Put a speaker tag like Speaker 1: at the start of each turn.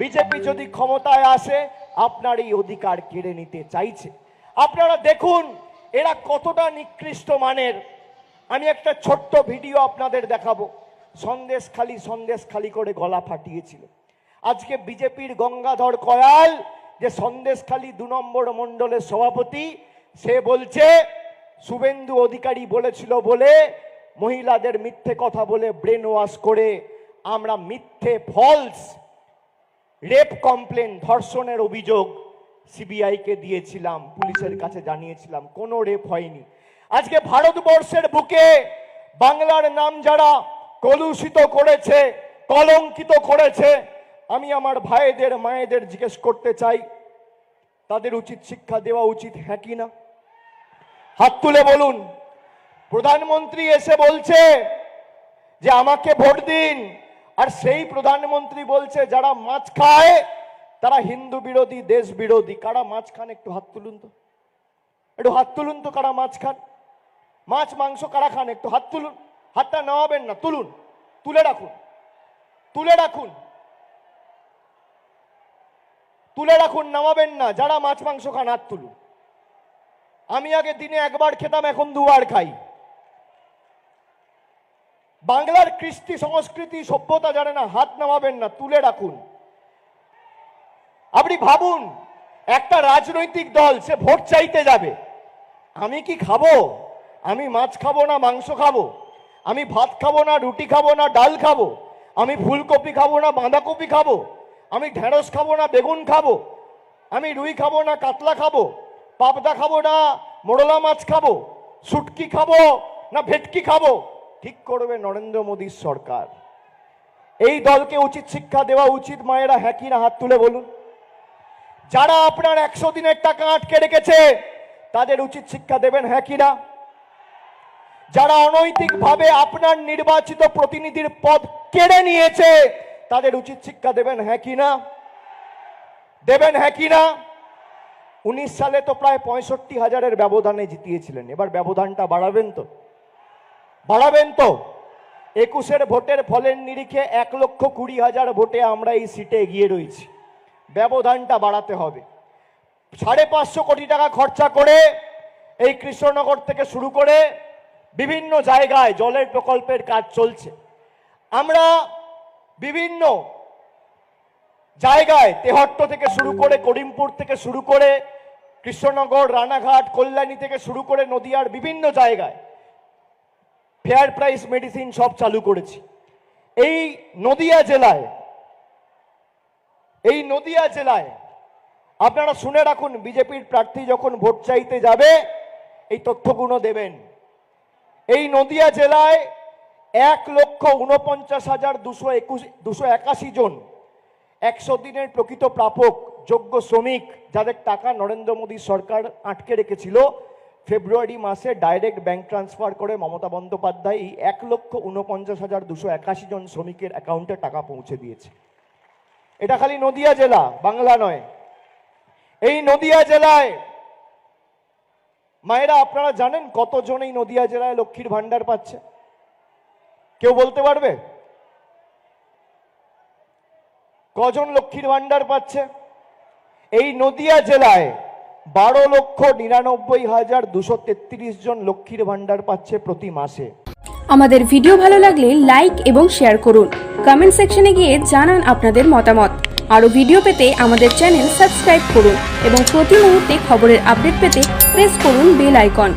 Speaker 1: BJP যদি ক্ষমতায় আসে, আপনার এই অধিকার কেড়ে নিতে চাইছে। আপনারা দেখুন, এরা কতটা নিকৃষ্ট মানের। আমি একটা ছোট্ট ভিডিও আপনাদের দেখাবো। সন্দেশ খালি সন্দেশ খালি করে গলা ফাটিয়েছিল। আজকে বিজেপির গঙ্গাধর কয়াল, যে সন্দেশ খালি দু নম্বর মণ্ডলের সভাপতি, সে বলছে, শুভেন্দু অধিকারী বলেছিল বলে, মহিলাদের মিথ্যে কথা বলে ব্রেন ওয়াশ করে, আমরা মিথ্যে ফলস রেপ কমপ্লেন, ধর্ষণের অভিযোগ সিবিআইকে দিয়েছিলাম, পুলিশের কাছে জানিয়েছিলাম, কোনো রেপ হয়নি। আজকে ভারতবর্ষের বুকে বাংলার নাম যারা কলুষিত করেছে, কলঙ্কিত করেছে, আমি আমার ভাইদের, মায়েদের জিজ্ঞেস করতে চাই, তাদের উচিত শিক্ষা দেওয়া উচিত হ্যাঁ কি না? হাত তুলে বলুন। প্রধানমন্ত্রী এসে বলছে যে, আমাকে ভোট দিন। আর সেই প্রধানমন্ত্রী বলছে, যারা মাছ খায়, তারা হিন্দু বিরোধী, দেশ বিরোধী। কারা মাছ খান, একটু হাত তুলুন তো। একটু হাত তুলুন তো কারা মাছ খান। মাছ, মাংস কারা খান, একটু হাত তুলুন। হাতটা নামাবেন না, তুলুন। তুলে রাখুন। তুলে রাখুন। তুলে রাখুন, নামাবেন না। যারা মাছ, মাংস খান, হাত তুলুন। আমি আগে দিনে একবার খেতাম, এখন দুবার খাই। বাংলার কৃষ্টি সংস্কৃতি সভ্যতা জানে না, হাত নামাবেন না, তুলে রাখুন। আপনি ভাবুন, একটা রাজনৈতিক দল, সে ভোট চাইতে যাবে। আমি কি খাব? আমি মাছ খাব না মাংস খাব? আমি ভাত খাব না রুটি খাব না ডাল খাব? আমি ফুলকপি খাব না বাঁধাকপি খাব? আমি ঢেঁড়স খাব না বেগুন খাব? আমি রুই খাব না কাতলা খাব? পাবদা খাব না মোড়লা মাছ খাব? শুটকি খাব না ভেটকি খাব? ঠিক করবে নরেন্দ্র মোদীর সরকার। এই দলকে উচিত শিক্ষা দেওয়া উচিত, মায়েরা হ্যাঁ কি না হাত তুলে বলুন। যারা আপনার একশো দিনের টাকা আটকে রেখেছে, তাদের উচিত শিক্ষা দেবেন হ্যাঁ কি না। যারা অনৈতিকভাবে আপনার নির্বাচিত প্রতিনিধির পদ কেড়ে নিয়েছে, তাদের উচিত শিক্ষা দেবেন হ্যাঁ কি না। দেবেন হ্যাঁ কি না। উনিশ সালে তো প্রায় পঁয়ষট্টি হাজারের ব্যবধানে জিতিয়েছিলেন। এবার ব্যবধানটা বাড়াবেন তো। বাড়াবেন তো। একুশের ভোটের ফলের নিরিখে এক লক্ষ কুড়ি হাজার ভোটে আমরা এই সিটে এগিয়ে রয়েছি। ব্যবধানটা বাড়াতে হবে। সাড়ে পাঁচশো কোটি টাকা খরচা করে এই কৃষ্ণনগর থেকে শুরু করে বিভিন্ন জায়গায় জলের প্রকল্পের কাজ চলছে। আমরা বিভিন্ন জায়গায় তেহট্ট থেকে শুরু করে করিমপুর থেকে শুরু করে কৃষ্ণনগর, রানাঘাট, কল্যাণী থেকে শুরু করে নদিয়ার বিভিন্ন জায়গায় ফেয়ার প্রাইস মেডিসিন সব চালু করেছি। এই নদিয়া জেলায়, এই নদিয়া জেলায় আপনারা শুনে রাখুন, বিজেপির প্রার্থী যখন ভোট চাইতে যাবে, এই তথ্যগুলো দেবেন। এই নদিয়া জেলায় এক লক্ষ উনপঞ্চাশ হাজার দুশো একুশ, দুশো একাশি জন একশো দিনের প্রকৃত প্রাপক, যোগ্য শ্রমিক, যাদের টাকা নরেন্দ্র মোদী সরকার আটকে রেখেছিল ফেব্রুয়ারি মাসে ডাইরেক্ট ব্যাংক ট্রান্সফার করে মমতা বন্দ্যোপাধ্যায় এই এক লক্ষ উনপঞ্চাশ হাজার দুশো একাশি জন শ্রমিকের অ্যাকাউন্টে টাকা পৌঁছে দিয়েছে। এটা খালি নদিয়া জেলা, বাংলা নয়। এই নদিয়া জেলায়, মায়েরা আপনারা জানেন কতজন এই নদিয়া জেলায় লক্ষ্মীর ভান্ডার পাচ্ছে? কেউ বলতে পারবে? কজন লক্ষ্মীর ভান্ডার পাচ্ছে? এই নদিয়া জেলায় বারো লক্ষ নিরানব্বই হাজার দুশো তেত্রিশ জন লক্ষ্মীর ভান্ডার পাচ্ছে প্রতি মাসে।
Speaker 2: আমাদের ভিডিও ভালো লাগলে লাইক এবং শেয়ার করুন। কমেন্ট সেকশনে গিয়ে জানান আপনাদের মতামত। আরও ভিডিও পেতে আমাদের চ্যানেল সাবস্ক্রাইব করুন এবং প্রতি মুহূর্তে খবরের আপডেট পেতে প্রেস করুন বেল আইকন।